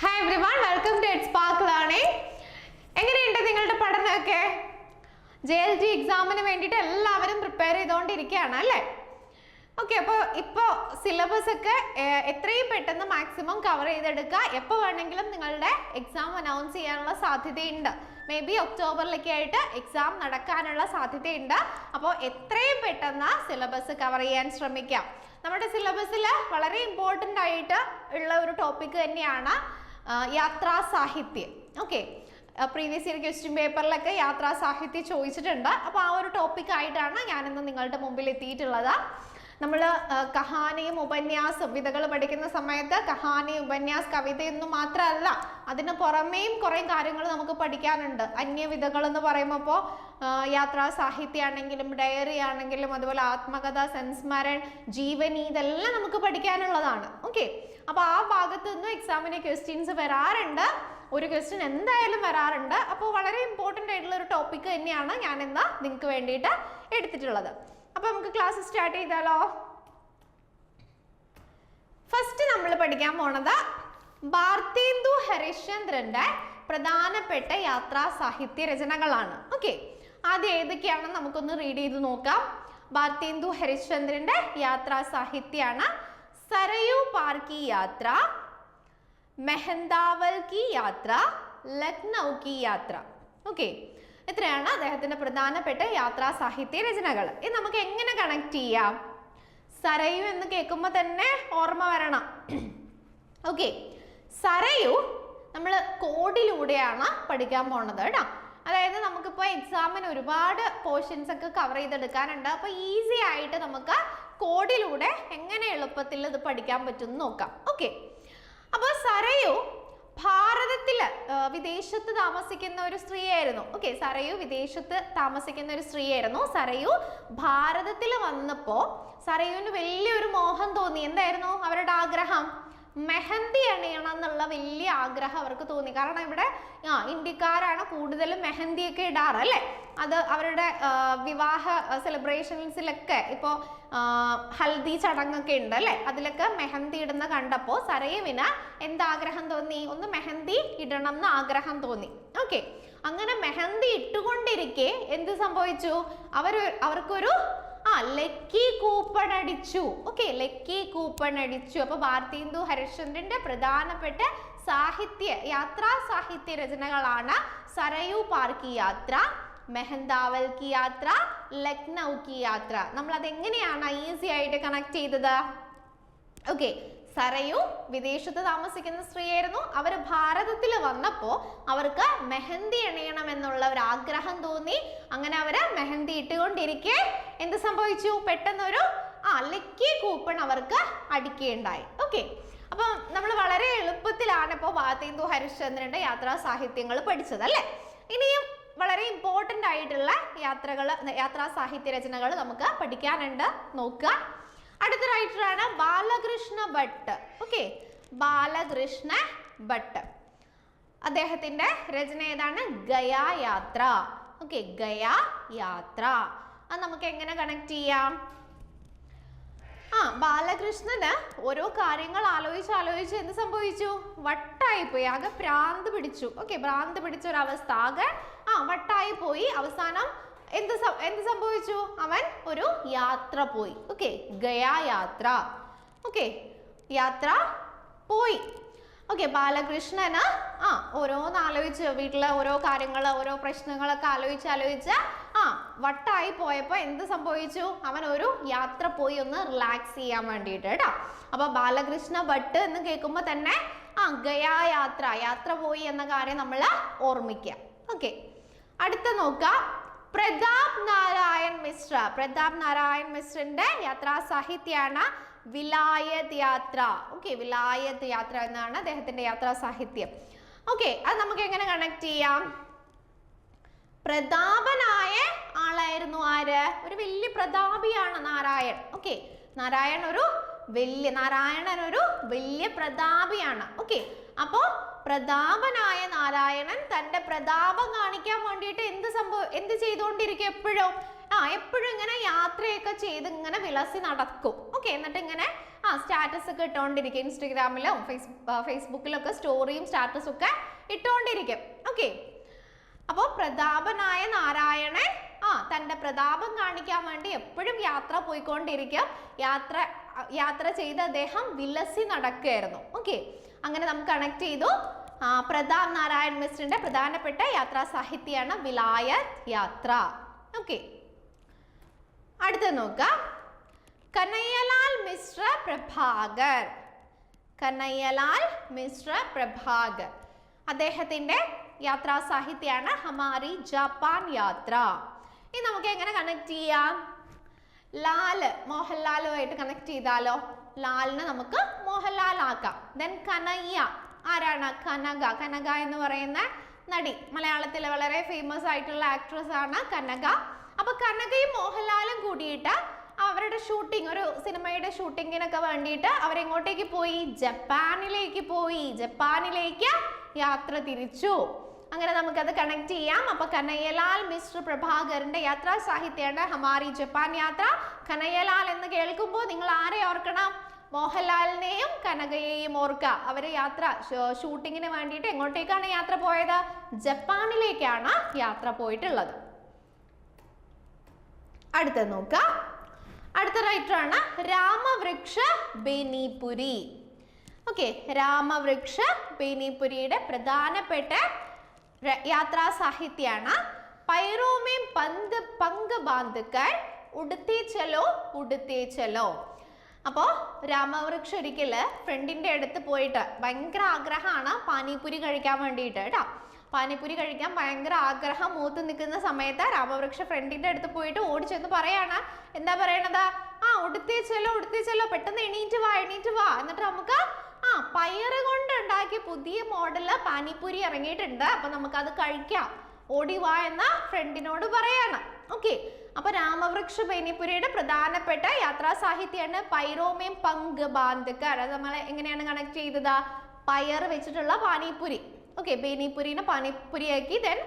Hi everyone welcome to Ed സ്പാർക്കിളാണേ എങ്ങനെയുണ്ട് നിങ്ങളുടെ പഠനമൊക്കെ? ജെ എൽ ജി എക്സാമിന് വേണ്ടിയിട്ട് എല്ലാവരും പ്രിപ്പയർ ചെയ്തുകൊണ്ടിരിക്കുകയാണ് അല്ലേ? ഓക്കെ അപ്പോൾ ഇപ്പോൾ സിലബസ് ഒക്കെ എത്രയും പെട്ടെന്ന് മാക്സിമം കവർ ചെയ്തെടുക്കുക. എപ്പോൾ വേണമെങ്കിലും നിങ്ങളുടെ എക്സാം അനൗൺസ് ചെയ്യാനുള്ള സാധ്യതയുണ്ട്. മേ ബി ഒക്ടോബറിലൊക്കെ ആയിട്ട് എക്സാം നടക്കാനുള്ള സാധ്യതയുണ്ട്. അപ്പോൾ എത്രയും പെട്ടെന്ന് സിലബസ് കവർ ചെയ്യാൻ ശ്രമിക്കാം. നമ്മുടെ സിലബസിൽ വളരെ ഇമ്പോർട്ടന്റ് ആയിട്ട് ഉള്ള ഒരു ടോപ്പിക് തന്നെയാണ് യാത്രാ സാഹിത്യം. ഓക്കെ പ്രീവിയസ് ഇയർ ക്വസ്റ്റ്യൻ പേപ്പറിലൊക്കെ യാത്രാ സാഹിത്യം ചോദിച്ചിട്ടുണ്ട്. അപ്പോൾ ആ ഒരു ടോപ്പിക് ആയിട്ടാണ് ഞാനിന്ന് നിങ്ങളുടെ മുമ്പിൽ എത്തിയിട്ടുള്ളത്. നമ്മൾ കഹാനിയും ഉപന്യാസം വിധകൾ പഠിക്കുന്ന സമയത്ത് കഹാനി ഉപന്യാസ് കവിത എന്ന് മാത്രമല്ല അതിന് പുറമേയും കുറേ കാര്യങ്ങൾ നമുക്ക് പഠിക്കാനുണ്ട്. അന്യവിധകൾ എന്ന് പറയുമ്പോൾ യാത്രാ സാഹിത്യമാണെങ്കിലും ഡയറി ആണെങ്കിലും അതുപോലെ ആത്മകഥ സംസ്മരൺ ജീവനി ഇതെല്ലാം നമുക്ക് പഠിക്കാനുള്ളതാണ്. ഓക്കെ? അപ്പോൾ ആ ഭാഗത്ത് നിന്നും എക്സാമിന് ക്വസ്റ്റ്യൻസ് വരാറുണ്ട്. ഒരു ക്വസ്റ്റ്യൻ എന്തായാലും വരാറുണ്ട്. അപ്പോൾ വളരെ ഇമ്പോർട്ടന്റ് ആയിട്ടുള്ള ഒരു ടോപ്പിക് തന്നെയാണ് ഞാൻ എന്താ നിങ്ങൾക്ക് വേണ്ടിയിട്ട് എടുത്തിട്ടുള്ളത്. അപ്പോൾ നമുക്ക് ക്ലാസ് സ്റ്റാർട്ട് ചെയ്താലോ? ഫസ്റ്റ് നമ്മൾ പഠിക്കാൻ പോണത് ഭാർത്തേന്ദു ഹരിശ്ചന്ദ്രന്റെ പ്രധാനപ്പെട്ട യാത്രാ സാഹിത്യ രചനകളാണ്. ഓക്കെ ആദ്യം ഏതൊക്കെയാണെന്ന് നമുക്കൊന്ന് റീഡ് ചെയ്ത് നോക്കാം. ഭാർത്തേന്ദു ഹരിശ്ചന്ദ്രന്റെ യാത്രാ സാഹിത്യാണ് സരയു പാർ കി യാത്ര മെഹന്താവൽ കി യാത്ര ലക്നൗ കി യാത്ര. ഓക്കെ ഇത്രയാണ് അദ്ദേഹത്തിന്റെ പ്രധാനപ്പെട്ട യാത്രാ സാഹിത്യ രചനകൾ? ഇത് നമുക്ക് എങ്ങനെ കണക്ട് ചെയ്യാം? സരയു എന്ന് കേൾക്കുമ്പോൾ തന്നെ ഓർമ്മ വരണം. ഓക്കെ സരയു നമ്മൾ കോഡിലൂടെയാണ് പഠിക്കാൻ പോണത് കേട്ടോ. അതായത് നമുക്കിപ്പോൾ എക്സാമിന് ഒരുപാട് പോർഷൻസ് ഒക്കെ കവർ ചെയ്തെടുക്കാനുണ്ട്. അപ്പോൾ ഈസി ആയിട്ട് നമുക്ക് കോഡിലൂടെ എങ്ങനെ എളുപ്പത്തിൽ ഇത് പഠിക്കാൻ പറ്റും നോക്കാം. ഓക്കെ അപ്പോൾ സരയു ഭാരതത്തിൽ വിദേശത്ത് താമസിക്കുന്ന ഒരു സ്ത്രീയായിരുന്നു. ഓക്കെ സറയു വിദേശത്ത് താമസിക്കുന്ന ഒരു സ്ത്രീയായിരുന്നു. സറയു ഭാരതത്തിൽ വന്നപ്പോൾ സറയുവിന് വലിയൊരു മോഹം തോന്നി. എന്തായിരുന്നു അവരുടെ ആഗ്രഹം? മെഹന്തി അണിയണം എന്നുള്ള വലിയ ആഗ്രഹം അവർക്ക് തോന്നി. കാരണം ഇവിടെ ആ ഇന്ത്യക്കാരാണ് കൂടുതലും മെഹന്തിയൊക്കെ ഇടാറ് അല്ലേ? അത് അവരുടെ വിവാഹ സെലിബ്രേഷൻസിലൊക്കെ ഇപ്പോൾ ഹൽദി ചടങ്ങൊക്കെ ഉണ്ട് അല്ലേ? അതിലൊക്കെ മെഹന്തി ഇടുന്ന കണ്ടപ്പോൾ സരയുവിന് എന്താഗ്രഹം തോന്നി? ഒന്ന് മെഹന്തി ഇടണം എന്ന് ആഗ്രഹം തോന്നി. ഓക്കെ. അങ്ങനെ മെഹന്തി ഇട്ടുകൊണ്ടിരിക്കെ എന്ത് സംഭവിച്ചു? അവർ അവർക്കൊരു ആ ലക്കി കൂപ്പൺ അടിച്ചു. ഓക്കെ ലക്കി കൂപ്പൺ അടിച്ചു. അപ്പൊ ഭാരതീന്ദു ഹരിശ്ചന്ദ്രന്റെ പ്രധാനപ്പെട്ട സാഹിത്യ യാത്രാ സാഹിത്യ രചനകളാണ് സരയു പാർക്ക് യാത്ര മെഹന്താവൽ കി യാത്ര ലക്നൗ കി യാത്ര. നമ്മൾ അത് എങ്ങനെയാണ് ഈസി ആയിട്ട് കണക്ട് ചെയ്തത്? ഓക്കെ സരയു വിദേശത്ത് താമസിക്കുന്ന സ്ത്രീയായിരുന്നു. അവർ ഭാരതത്തിൽ വന്നപ്പോൾ അവർക്ക് മെഹന്തി അണിയണം എന്നുള്ള ഒരു ആഗ്രഹം തോന്നി. അങ്ങനെ അവർ മെഹന്തി ഇട്ടുകൊണ്ടിരിക്കെ. എന്ത് സംഭവിച്ചു? പെട്ടെന്നൊരു ആ ലക്കി കൂപ്പൺ അവർക്ക് അടിക്കുകയുണ്ടായി. ഓക്കെ. അപ്പം നമ്മൾ വളരെ എളുപ്പത്തിലാണ് ഇപ്പോൾ വാതേന്ദു ഹരിശ്ചന്ദ്രന്റെ യാത്രാ സാഹിത്യങ്ങൾ പഠിച്ചത് അല്ലേ? ഇനിയും വളരെ ഇമ്പോർട്ടന്റ് ആയിട്ടുള്ള യാത്രകൾ യാത്രാ സാഹിത്യ രചനകൾ നമുക്ക് പഠിക്കാനുണ്ട്. നോക്കുക. അടുത്ത റൈറ്ററാണ് ബാലകൃഷ്ണ ഭട്ട്. ഓക്കെ ബാലകൃഷ്ണ ഭട്ട്. അദ്ദേഹത്തിന്റെ രചന ഏതാണ്? ഗയാ യാത്ര ഓക്കെ ഗയാ യാത്ര അത് നമുക്ക് എങ്ങനെ കണക്ട് ചെയ്യാം? ആ ബാലകൃഷ്ണന് ഓരോ കാര്യങ്ങൾ ആലോചിച്ച് ആലോചിച്ച് എന്ത് സംഭവിച്ചു? വട്ടായി പോയി ആകെ പ്രാന്ത് പിടിച്ചു. ഓക്കെ പ്രാന്ത് പിടിച്ച ഒരു അവസ്ഥ ആകെ ആ വട്ടായി പോയി അവസാനം എന്ത് എന്ത് സംഭവിച്ചു? അവൻ ഒരു യാത്ര പോയി. ഓക്കെ ഗയാ യാത്ര ഓക്കെ യാത്ര പോയി. ഓക്കെ ബാലകൃഷ്ണന് ആ ഓരോന്ന് ആലോചിച്ച് വീട്ടിലെ ഓരോ കാര്യങ്ങൾ ഓരോ പ്രശ്നങ്ങളൊക്കെ ആലോചിച്ച് ആലോചിച്ച് ആ വട്ടായി പോയപ്പോൾ എന്ത് സംഭവിച്ചു? അവൻ ഒരു യാത്ര പോയി ഒന്ന് റിലാക്സ് ചെയ്യാൻ വേണ്ടിയിട്ട് കേട്ടോ അപ്പൊ ബാലകൃഷ്ണ വട്ട് എന്ന് കേൾക്കുമ്പോൾ തന്നെ ആ ഗയാ യാത്ര യാത്ര പോയി എന്ന കാര്യം നമ്മൾ ഓർമ്മിക്കുക. ഓക്കെ അടുത്ത നോക്കാം. പ്രതാപ് നാരായൺ മിശ്ര. പ്രതാപ് നാരായൺ മിശ്രന്റെ യാത്രാ സാഹിത്യമാണ് വിലായത് യാത്ര ഓക്കെ വിലായത് യാത്ര എന്നാണ് അദ്ദേഹത്തിന്റെ യാത്രാ സാഹിത്യം ഓക്കെ അത് നമുക്ക് എങ്ങനെ കണക്ട് ചെയ്യാം? പ്രതാപനായ ആളായിരുന്നു ആര്? ഒരു വലിയ പ്രതാപിയാണ് നാരായൺ. ഓക്കെ നാരായൺ ഒരു വലിയ നാരായണൻ ഒരു വലിയ പ്രതാപിയാണ്. ഓക്കെ അപ്പോ പ്രതാപനായ നാരായണൻ തന്റെ പ്രതാപം കാണിക്കാൻ വേണ്ടിയിട്ട് എന്ത് സംഭവം എന്ത് ചെയ്തുകൊണ്ടിരിക്കും എപ്പോഴും? ആ എപ്പോഴും ഇങ്ങനെ യാത്രയൊക്കെ ചെയ്ത് ഇങ്ങനെ വിലസി നടക്കും. ഓക്കെ എന്നിട്ട് ഇങ്ങനെ ആ സ്റ്റാറ്റസ് ഒക്കെ ഇട്ടുകൊണ്ടിരിക്കും ഇൻസ്റ്റഗ്രാമിലും ഫേസ് ഫേസ്ബുക്കിലും ഒക്കെ സ്റ്റോറിയും സ്റ്റാറ്റസും ഒക്കെ ഇട്ടുകൊണ്ടിരിക്കും ഓക്കെ അപ്പോൾ പ്രതാപനായ നാരായണൻ ആ തന്റെ പ്രതാപം കാണിക്കാൻ വേണ്ടി എപ്പോഴും യാത്ര പോയിക്കൊണ്ടിരിക്കും. യാത്ര യാത്ര ചെയ്ത് അദ്ദേഹം വിലസി നടക്കുകയായിരുന്നു. ഓക്കെ അങ്ങനെ നമുക്ക് കണക്ട് ചെയ്തു. പ്രതാ പ്രതാപ് നാരായൺ മിശ്രന്റെ പ്രധാനപ്പെട്ട യാത്രാ സാഹിത്യമാണ് വിലായത് യാത്ര. ഓക്കെ അടുത്ത നോക്കാം. കനയ്യലാൽ മിശ്ര പ്രഭാകർ. കനയ്യലാൽ മിശ്ര പ്രഭാകർ. അദ്ദേഹത്തിന്റെ യാത്രാ സാഹിത്യമാണ് ഹമാരി ജപ്പാൻ യാത്ര. ഇനി നമുക്ക് എങ്ങനെ കണക്ട് ചെയ്യാം? ലാൽ മോഹൻലാലുമായിട്ട് കണക്ട് ചെയ്താലോ? ലാലിനെ നമുക്ക് മോഹൻലാൽ ആക്കാം ദെൻ കനയ്യ. ആരാണ്? കനക. കനക എന്ന് പറയുന്ന നടി. മലയാളത്തിലെ വളരെ ഫേമസ് ആയിട്ടുള്ള ആക്ട്രസ് ആണ് കനക. അപ്പൊ കനകയും മോഹൻലാലും കൂടിയിട്ട് അവരുടെ ഷൂട്ടിംഗ് ഒരു സിനിമയുടെ ഷൂട്ടിങ്ങിനൊക്കെ വേണ്ടിയിട്ട് അവരെങ്ങോട്ടേക്ക് പോയി. ജപ്പാനിലേക്ക് പോയി. ജപ്പാനിലേക്ക് യാത്ര തിരിച്ചു. അങ്ങനെ നമുക്കത് കണക്ട് ചെയ്യാം. അപ്പൊ കനയ്യലാൽ മിസ്റ്റർ പ്രഭാകരന്റെ യാത്രാ സാഹിത്യമാണ് ഹമാരി ജപ്പാൻ യാത്ര. കനയ്യലാൽ എന്ന് കേൾക്കുമ്പോൾ നിങ്ങൾ ആരെ ഓർക്കണം? മോഹൻലാലിനെയും കനകയെയും ഓർക്കുക. അവർ യാത്ര ഷൂട്ടിങ്ങിന് വേണ്ടിയിട്ട് എങ്ങോട്ടേക്കാണ് യാത്ര പോയത്? ജപ്പാനിലേക്കാണ് യാത്ര പോയിട്ടുള്ളത്. അടുത്ത നോക്കുക. അടുത്ത റൈറ്റർ ആണ് രാമവൃക്ഷ ബേനിപുരി. ഓക്കെ രാമവൃക്ഷ ബേനിപുരിയുടെ പ്രധാനപ്പെട്ട യാത്രാ സാഹിത്യമാണ് പൈറോമേം പന്ത് പങ്ക് ബാന്ധുക്കൾ. ഉടുത്തേ ഉടുത്തേച്ചലോ ഉടുത്തേ ചലോ അപ്പോൾ രാമവൃക്ഷ ഒരിക്കൽ ഫ്രണ്ടിന്റെ അടുത്ത് പോയിട്ട് ഭയങ്കര ആഗ്രഹമാണ് പാനിപുരി കഴിക്കാൻ വേണ്ടിയിട്ട് കേട്ടോ. പാനിപുരി കഴിക്കാൻ ഭയങ്കര ആഗ്രഹം മൂത്ത് നിൽക്കുന്ന സമയത്ത് രാമവൃക്ഷ ഫ്രണ്ടിന്റെ അടുത്ത് പോയിട്ട് ഓടിച്ചെന്ന് ചെന്ന് പറയാണ്. എന്താ പറയണത്? ആ ഉടുത്തേച്ചല്ലോ ഉടുത്തേച്ചല്ലോ പെട്ടെന്ന് എണീറ്റ് വാ എണീറ്റ് വാ. എന്നിട്ട് നമുക്ക് ആ പയറ് കൊണ്ട് ഉണ്ടാക്കിയ പുതിയ മോഡൽ പാനിപൂരി ഇറങ്ങിയിട്ടുണ്ട്. അപ്പൊ നമുക്കത് കഴിക്കാം. ഓടി വാ എന്ന ഫ്രണ്ടിനോട് പറയാണ്. ഓക്കെ. അപ്പൊ രാമവൃക്ഷ പാനിപൂരിയുടെ പ്രധാനപ്പെട്ട യാത്രാ സാഹിത്യമാണ് പൈറോമേം പങ്ക് ബാന്ധക്കർ. അത് നമ്മൾ എങ്ങനെയാണ് കണക്ട് ചെയ്തത്? പയർ വെച്ചിട്ടുള്ള പാനിപ്പുരി. ഓക്കെ ബേനിപ്പുരിനെ പാനിപ്പുരിയാക്കി. ദെൻ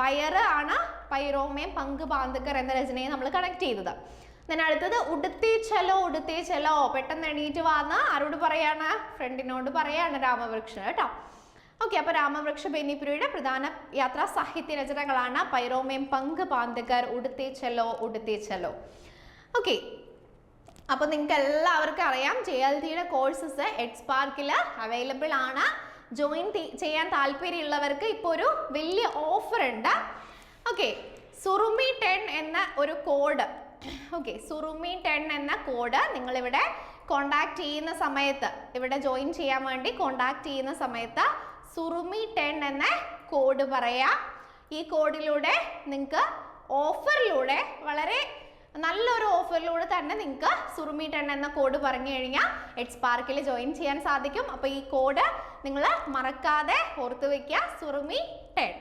പയർ ആണ് പൈറോമേം പങ്ക് ബാന്ധക്കർ എന്ന രചനയെ നമ്മൾ കണക്ട് ചെയ്തത്. Then അടുത്തത് ഉടുത്തി ചെലോ ഉടുത്തി ചെലോ. പെട്ടെന്ന് എണീറ്റ് വന്ന്. ആരോട് പറയാണ്? ഫ്രണ്ടിനോട് പറയാണ് രാമവൃക്ഷൻ കേട്ടോ. ഓക്കെ അപ്പൊ രാമവൃക്ഷ ബെന്നിപുരിയുടെ പ്രധാന യാത്രാ സാഹിത്യ രചനകളാണ് പൈറോമേം പങ്ക് പാന്തകർ ഉടുത്തി ചെലോ ഉടുത്തി ചെലോ. ഓക്കെ അപ്പൊ നിങ്ങൾക്ക് എല്ലാവർക്കും അറിയാം ജെ എൽ ടിയുടെ കോഴ്സസ് എഡ്സ് പാർക്കിൽ അവൈലബിൾ ആണ്. ജോയിൻ ചെയ്യാൻ താല്പര്യമുള്ളവർക്ക് ഇപ്പോൾ ഒരു വലിയ ഓഫർ ഉണ്ട്. ഓക്കെ സുറുമി ടെൻ എന്ന ഒരു കോഡ് ഓക്കെ സുറുമി ടെൻ എന്ന കോഡ് നിങ്ങളിവിടെ കോണ്ടാക്ട് ചെയ്യുന്ന സമയത്ത് ഇവിടെ ജോയിൻ ചെയ്യാൻ വേണ്ടി കോണ്ടാക്ട് ചെയ്യുന്ന സമയത്ത് സുറുമി ടെൻ എന്ന കോഡ് പറയാം. ഈ കോഡിലൂടെ നിങ്ങൾക്ക് ഓഫറിലൂടെ വളരെ നല്ലൊരു ഓഫറിലൂടെ തന്നെ നിങ്ങൾക്ക് സുറുമി ടെൻ എന്ന കോഡ് പറഞ്ഞു കഴിഞ്ഞാൽ എഡ്സ് പാർക്കിൽ ജോയിൻ ചെയ്യാൻ സാധിക്കും. അപ്പോൾ ഈ കോഡ് നിങ്ങൾ മറക്കാതെ ഓർത്ത് വെക്കുക സുറുമി ടെൻ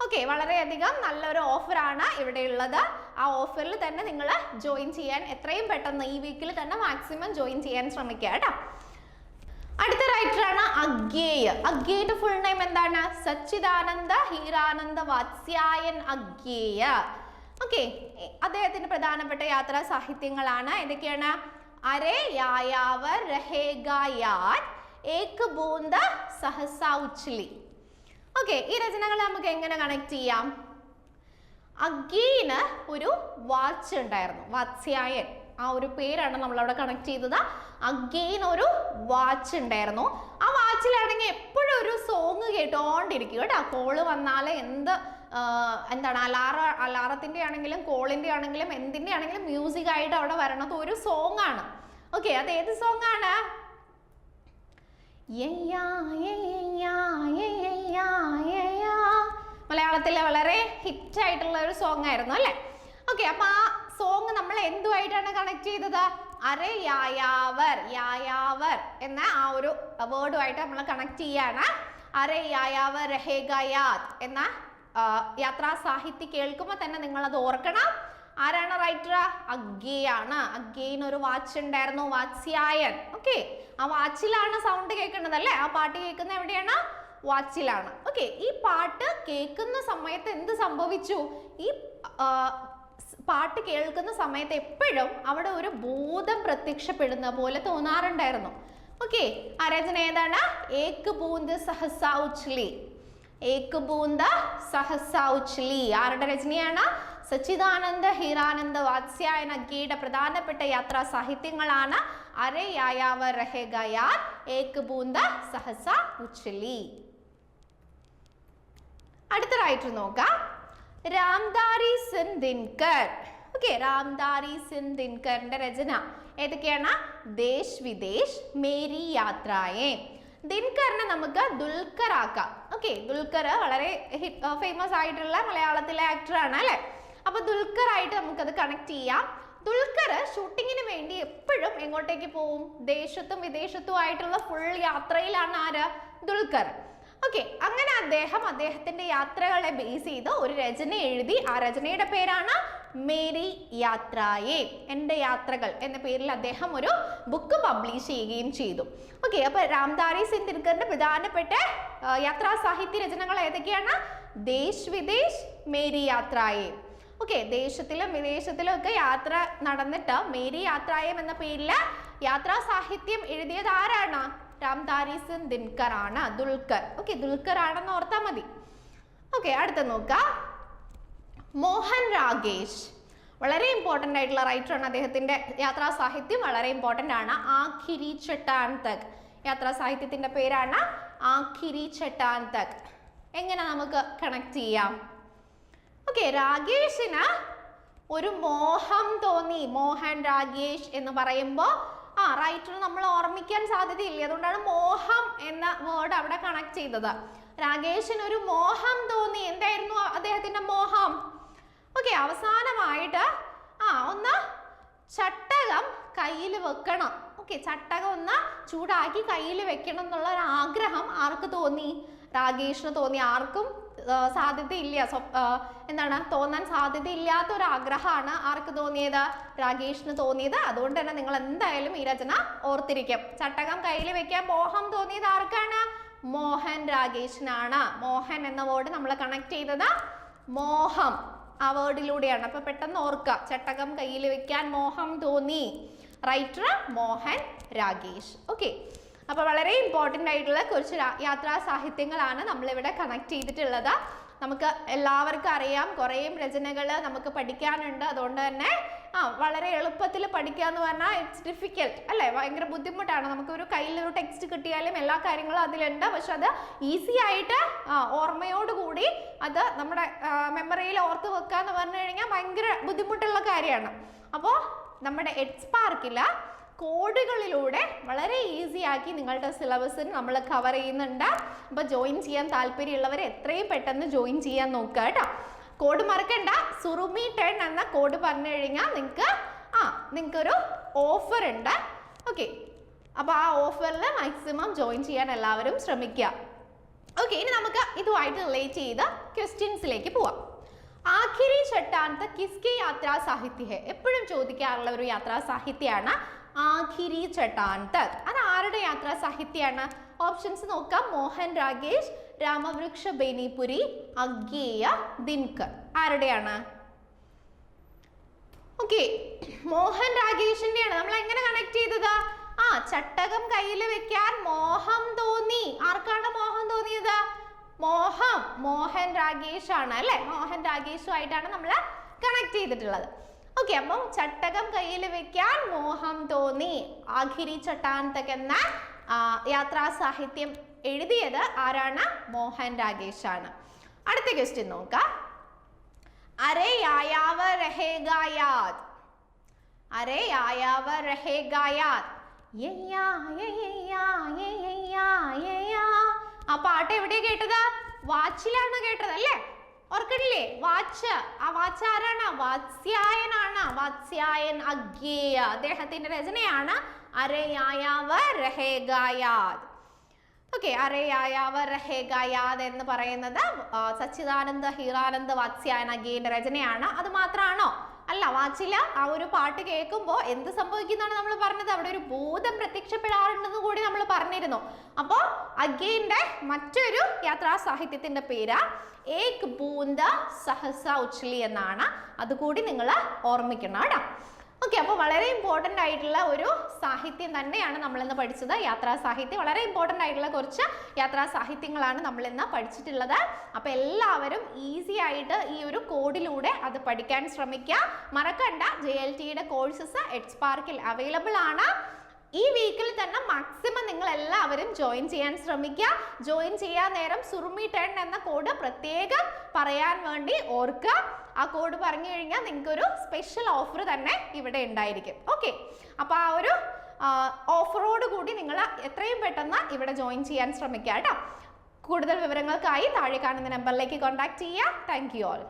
ഓക്കെ വളരെയധികം നല്ലൊരു ഓഫറാണ് ഇവിടെ ഉള്ളത് ആ ഓഫറിൽ തന്നെ നിങ്ങൾ ജോയിൻ ചെയ്യാൻ എത്രയും പെട്ടെന്ന് ഈ വീക്കിൽ തന്നെ മാക്സിമം ജോയിൻ ചെയ്യാൻ ശ്രമിക്കുക കേട്ടോ. അടുത്ത റൈറ്ററാണ് ആണ് അഗ്ഗേയ് അഗ്ഗേയുടെ ഫുൾ നെയിം എന്താണ്? സച്ചിദാനന്ദ ഹീരാനന്ദ വാത്സ്യായൻ അഗ്ഗേയ ഓക്കെ അദ്ദേഹത്തിന്റെ പ്രധാനപ്പെട്ട യാത്രാ സാഹിത്യങ്ങളാണ്. ഏതൊക്കെയാണ്? അരേ യായാവർ രഹേഗയാൻ യാദ് ഏക് ബൂന്ദ സഹസ ഉച്ചിലി ഓക്കെ ഈ രചനകളെ നമുക്ക് എങ്ങനെ കണക്ട് ചെയ്യാം? അഗീന് ഒരു വാച്ച് ഉണ്ടായിരുന്നു വാത്സ്യായൻ ആ ഒരു പേരാണ് നമ്മൾ അവിടെ കണക്ട് ചെയ്തത്. അഗെയിൻ ഒരു വാച്ച് ഉണ്ടായിരുന്നു ആ വാച്ചിലാണെങ്കിൽ എപ്പോഴും ഒരു സോങ് കേട്ടോണ്ടിരിക്കും കേട്ടോ. കോൾ വന്നാൽ എന്ത് എന്താണ് അലാറ അലാറത്തിന്റെ ആണെങ്കിലും കോളിന്റെ ആണെങ്കിലും എന്തിന്റെ ആണെങ്കിലും മ്യൂസിക് ആയിട്ട് അവിടെ വരണത് ഒരു സോങ് ആണ്. ഓക്കെ അത് ഏത് സോങ് ആണ്? യയ്യാ. മലയാളത്തിലെ വളരെ ഹിറ്റ് ആയിട്ടുള്ള ഒരു സോങ് ആയിരുന്നു അല്ലേ? ഓക്കെ അപ്പൊ ആ സോങ് നമ്മൾ എന്തുമായിട്ടാണ് കണക്ട് ചെയ്തത്? അരെ യായാവർ യായാവർ എന്ന ആ ഒരു വേർഡുമായിട്ട് നമ്മൾ കണക്ട് ചെയ്യാണ്. അരെ യായാവർ രഹേഗയാത് എന്ന യാത്രാ സാഹിത്യം കേൾക്കുമ്പോൾ തന്നെ നിങ്ങൾ അത് ഓർക്കണം. ആരാണ് റൈറ്റർ അഗ്ഗേയാണ് അഗ്ഗയിന് ഒരു വാച്ച് ഉണ്ടായിരുന്നു വാത്സ്യായൻ ഓക്കെ ആ വാച്ചിലാണ് സൗണ്ട് കേൾക്കുന്നത് അല്ലേ? ആ പാട്ട് കേൾക്കുന്നത് എവിടെയാണ്? വാച്ചിലാണ്. ഓക്കെ ഈ പാട്ട് കേൾക്കുന്ന സമയത്ത് എന്ത് സംഭവിച്ചു? ഈ പാട്ട് കേൾക്കുന്ന സമയത്ത് എപ്പോഴും അവിടെ ഒരു ബോധം പ്രത്യക്ഷപ്പെടുന്ന പോലെ തോന്നാറുണ്ടായിരുന്നു. ഓക്കെ ആ രചന ഏതാണ്? ഏക്ക് ബൂന്ത് സഹസ ഉച്ച്ലി. ഏക്ക് ബൂന്ത സഹസ ഉച്ച്ലി. ആരുടെ രചനയാണ്? സച്ചിദാനന്ദ ഹീരാനന്ദ വാത്സ്യായന ഗീയുടെ പ്രധാനപ്പെട്ട യാത്രാ സാഹിത്യങ്ങളാണ് അരെ യായാവ रहेगा यार एक बूंदा ഉച്ച്ലി. അടുത്ത റൈറ്റർ നോക്കാം. രാംദാരി സിൻ ദിൻകർ ഓക്കെ രാംദാരി സിൻ ദിൻകറിന്റെ രചന ഏതൊക്കെയാണ്? ദേശ് വിദേശ് മേരി യാത്രായേ. ദിൻകറിനെ നമുക്ക് ദുൽഖർ ആക്കാം. ഓക്കെ ദുൽഖർ വളരെ ഫേമസ് ആയിട്ടുള്ള മലയാളത്തിലെ ആക്ടറാണ് അല്ലേ? അപ്പൊ ദുൽഖർ ആയിട്ട് നമുക്കത് കണക്ട് ചെയ്യാം. ദുൽഖർ ഷൂട്ടിങ്ങിന് വേണ്ടി എപ്പോഴും എങ്ങോട്ടേക്ക് പോവും? ദേശത്തും വിദേശത്തും ആയിട്ടുള്ള ഫുൾ യാത്രയിലാണ് ആര്? ദുൽഖർ. ഓക്കെ അങ്ങനെ അദ്ദേഹം അദ്ദേഹത്തിന്റെ യാത്രകളെ ബേസ് ചെയ്ത് ഒരു രചന എഴുതി. ആ രചനയുടെ പേരാണ് മേരി യാത്രയേ എന്റെ യാത്രകൾ എന്ന പേരിൽ അദ്ദേഹം ഒരു ബുക്ക് പബ്ലിഷ് ചെയ്യുകയും ചെയ്തു. ഓക്കെ അപ്പൊ രാംധാരി സിംഗ് ദിൻകറിന്റെ പ്രധാനപ്പെട്ട യാത്രാ സാഹിത്യ രചനകൾ ഏതൊക്കെയാണ്? ദേശ് വിദേശ് മേരി യാത്രായേ. ഓക്കെ ദേശത്തിലും വിദേശത്തിലും ഒക്കെ യാത്ര നടന്നിട്ട് മേരി യാത്രായം എന്ന പേരിൽ യാത്രാ സാഹിത്യം എഴുതിയത് ആരാണ്? രാംദാരി സിംഗ് ദിൻകർ ആണ് ദുൽഖർ. ഓക്കെ ദുൽഖർ ആണെന്ന് ഓർത്താൽ മതി. ഓക്കെ അടുത്ത നോക്ക. മോഹൻ രാഗേഷ്. വളരെ ഇമ്പോർട്ടന്റ് ആയിട്ടുള്ള റൈറ്ററാണ് ആണ്. അദ്ദേഹത്തിന്റെ യാത്രാ സാഹിത്യം വളരെ ഇമ്പോർട്ടന്റ് ആണ്. ആഖിരി ചട്ടാൻ തക് യാത്രാ സാഹിത്യത്തിന്റെ പേരാണ് ആഖിരി ചട്ടാൻ തക് എങ്ങനെ നമുക്ക് കണക്ട് ചെയ്യാം? ഓക്കെ രാഗേഷിന് ഒരു മോഹം തോന്നി. മോഹൻ രാഗേഷ് എന്ന് പറയുമ്പോൾ ആ റൈറ്റർ നമ്മൾ ഓർമ്മിക്കാൻ സാധ്യതയില്ല. അതുകൊണ്ടാണ് മോഹം എന്ന വേർഡ് അവിടെ കണക്ട് ചെയ്തത്. രാഗേഷിന് ഒരു മോഹം തോന്നി. എന്തായിരുന്നു അദ്ദേഹത്തിന്റെ മോഹം? ഓക്കെ അവസാനമായിട്ട് ആ ഒന്ന് ചട്ടകം കയ്യിൽ വെക്കണം. ഓക്കെ ചട്ടകം ഒന്ന് ചൂടാക്കി കയ്യിൽ വെക്കണം എന്നുള്ള ഒരു ആഗ്രഹം ആർക്ക് തോന്നി? രാഗേഷിന് തോന്നി. ആർക്കും? സാധ്യതയില്ല. എന്താണ്? തോന്നാൻ സാധ്യതയില്ലാത്ത ഒരു ആഗ്രഹമാണ് ആർക്ക് തോന്നിയത്? രാഗേഷിന് തോന്നിയത്. അതുകൊണ്ട് തന്നെ നിങ്ങൾ എന്തായാലും ഈ രചന ഓർത്തിരിക്കും. ചട്ടകം കയ്യിൽ വെക്കാൻ മോഹം തോന്നിയത് ആർക്കാണ്? മോഹൻ രാഗേഷിനാണ് മോഹൻ എന്ന വേർഡ് നമ്മൾ കണക്ട് ചെയ്തത് മോഹം. ആ വേർഡിലൂടെയാണ് അപ്പൊ പെട്ടെന്ന് ഓർക്കുക. ചട്ടകം കയ്യിൽ വെക്കാൻ മോഹം തോന്നി. റൈറ്റർ മോഹൻ രാഗേഷ് ഓക്കെ അപ്പൊ വളരെ ഇമ്പോർട്ടന്റ് ആയിട്ടുള്ള കുറച്ച് യാത്രാ സാഹിത്യങ്ങളാണ് നമ്മളിവിടെ കണക്ട് ചെയ്തിട്ടുള്ളത്. നമുക്ക് എല്ലാവർക്കും അറിയാം കുറേ രചനകൾ നമുക്ക് പഠിക്കാനുണ്ട്. അതുകൊണ്ട് തന്നെ ആ വളരെ എളുപ്പത്തിൽ പഠിക്കുക എന്ന് പറഞ്ഞാൽ ഇറ്റ്സ് ഡിഫിക്കൽട്ട് അല്ലേ? ഭയങ്കര ബുദ്ധിമുട്ടാണ്. നമുക്കൊരു കയ്യിൽ ഒരു ടെക്സ്റ്റ് കിട്ടിയാലും എല്ലാ കാര്യങ്ങളും അതിലുണ്ട്. പക്ഷെ അത് ഈസി ആയിട്ട് ഓർമ്മയോടുകൂടി അത് നമ്മുടെ മെമ്മറിയിൽ ഓർത്ത് വെക്കുക എന്ന് പറഞ്ഞു കഴിഞ്ഞാൽ ഭയങ്കര ബുദ്ധിമുട്ടുള്ള കാര്യമാണ്. അപ്പോൾ നമ്മുടെ എഡ്സ് പാർക്കിൽ കോഡുകളിലൂടെ വളരെ ഈസി ആക്കി നിങ്ങളുടെ സിലബസിന് നമ്മൾ കവർ ചെയ്യുന്നുണ്ട്. അപ്പോൾ ജോയിൻ ചെയ്യാൻ താല്പര്യമുള്ളവർ എത്രയും പെട്ടെന്ന് ജോയിൻ ചെയ്യാൻ നോക്കുക കേട്ടോ. കോഡ് മറക്കണ്ട. സുറുമി ടെൻ എന്ന കോഡ് പറഞ്ഞു കഴിഞ്ഞാൽ നിങ്ങൾക്ക് ആ നിങ്ങൾക്കൊരു ഓഫർ ഉണ്ട്. ഓക്കെ അപ്പോൾ ആ ഓഫറിൽ മാക്സിമം ജോയിൻ ചെയ്യാൻ എല്ലാവരും ശ്രമിക്കുക. ഓക്കെ ഇനി നമുക്ക് ഇതുമായിട്ട് റിലേറ്റ് ചെയ്ത ക്വസ്റ്റ്യൻസിലേക്ക് പോവാം. ആഖിരി ചട്ടാന്ത കിസ്കി യാത്രാ സാഹിത്യ എപ്പോഴും ചോദിക്കാറുള്ള ഒരു യാത്രാ സാഹിത്യമാണ് ആഖിരി ചട്ടാൻ തത് അത് ആരുടെ യാത്രാ സാഹിത്യമാണ്? ഓപ്ഷൻസ് നോക്കാം. മോഹൻ രാഗേഷ് രാമവൃക്ഷ ബേനിപുരി അഗ്ഗേയ ദിൻകർ. ആരുടെയാണ്? ഓക്കെ മോഹൻ രാഗേഷിന്റെയാണ് നമ്മൾ എങ്ങനെ കണക്ട് ചെയ്തത്? ആ ചട്ടകം കയ്യിൽ വെക്കാൻ മോഹം തോന്നി. ആർക്കാണ് മോഹം തോന്നിയത്? മോഹം മോഹൻ രാഗേഷ് ആണ് അല്ലെ? മോഹൻ രാഗേഷുമായിട്ടാണ് നമ്മൾ കണക്ട് ചെയ്തിട്ടുള്ളത്. ഓക്കെ അപ്പം ചട്ടകം കയ്യിൽ വെക്കാൻ മോഹം തോന്നി. ആഖിരി ചട്ടാന്തക് എന്ന യാത്രാ സാഹിത്യം എഴുതിയത് ആരാണ്? മോഹൻ രാഗേഷ് ആണ് അടുത്ത ക്വസ്റ്റ്യൻ നോക്കാം. അരേ യായാവ രഹേഗായാത് അരേ യായാവ രഹേഗായാത് ആ പാട്ട് എവിടെയാ കേട്ടത്? വാച്ചിലാണ് കേട്ടത് അല്ലേ? ഓർക്കണില്ലേ വാച്ച്. ആ വാച്ച് ആരാണ് വാത്സ്യായനാണ്. വാത്സ്യായൻ അഗ്ഗേയ അദ്ദേഹത്തിന്റെ രചനയാണ് അരയായാവ രഹേഗായാദ് ഓക്കെ അരയായാവ രഹേഗായാദ് എന്ന് പറയുന്നത് സച്ചിദാനന്ദ ഹീറാനന്ദ വാത്സ്യായൻ അഗേന്റെ രചനയാണ്. അത് മാത്രമാണോ അല്ല വാച്ചില്ല ആ ഒരു പാട്ട് കേൾക്കുമ്പോൾ എന്ത് സംഭവിക്കുന്നതാണ് നമ്മൾ പറഞ്ഞത്? അവിടെ ഒരു ബോധം പ്രത്യക്ഷപ്പെടാറുണ്ടെന്ന് കൂടി നമ്മൾ പറഞ്ഞിരുന്നു. അപ്പോൾ അഗെയിന്റെ മറ്റൊരു യാത്രാ സാഹിത്യത്തിന്റെ പേര് ഏക് ബൂന്ത സഹസ ഉച്ഛലി എന്നാണ്. അതുകൂടി നിങ്ങൾ ഓർമ്മിക്കണം കേട്ടോ. ഓക്കെ അപ്പോൾ വളരെ ഇമ്പോർട്ടന്റ് ആയിട്ടുള്ള ഒരു സാഹിത്യം തന്നെയാണ് നമ്മൾ ഇന്ന് പഠിച്ചത്. യാത്രാ സാഹിത്യം. വളരെ ഇമ്പോർട്ടന്റ് ആയിട്ടുള്ള കുറച്ച് യാത്രാ സാഹിത്യങ്ങളാണ് നമ്മൾ ഇന്ന് പഠിച്ചിട്ടുള്ളത്. അപ്പോൾ എല്ലാവരും ഈസി ആയിട്ട് ഈ ഒരു കോഡിലൂടെ അത് പഠിക്കാൻ ശ്രമിക്കുക മറക്കണ്ട ജെ എൽ ടിയുടെ കോഴ്സസ് എഡ്സ് പാർക്കിൽ അവൈലബിൾ ആണ്. ഈ വീക്കിൽ തന്നെ മാക്സിമം നിങ്ങൾ എല്ലാവരും ജോയിൻ ചെയ്യാൻ ശ്രമിക്കുക. ജോയിൻ ചെയ്യാൻ നേരം സുറുമി ടെൻ എന്ന കോഡ് പ്രത്യേകം പറയാൻ വേണ്ടി ഓർക്കുക. ആ കോഡ് പറഞ്ഞു കഴിഞ്ഞാൽ നിങ്ങൾക്ക് ഒരു സ്പെഷ്യൽ ഓഫർ തന്നെ ഇവിടെ ഉണ്ടായിരിക്കും. ഓക്കെ അപ്പോൾ ആ ഒരു ഓഫറോട് കൂടി നിങ്ങൾ എത്രയും പെട്ടെന്ന് ഇവിടെ ജോയിൻ ചെയ്യാൻ ശ്രമിക്കുക കേട്ടോ. കൂടുതൽ വിവരങ്ങൾക്കായി താഴെ കാണുന്ന നമ്പറിലേക്ക് കോൺടാക്ട് ചെയ്യുക. Thank you all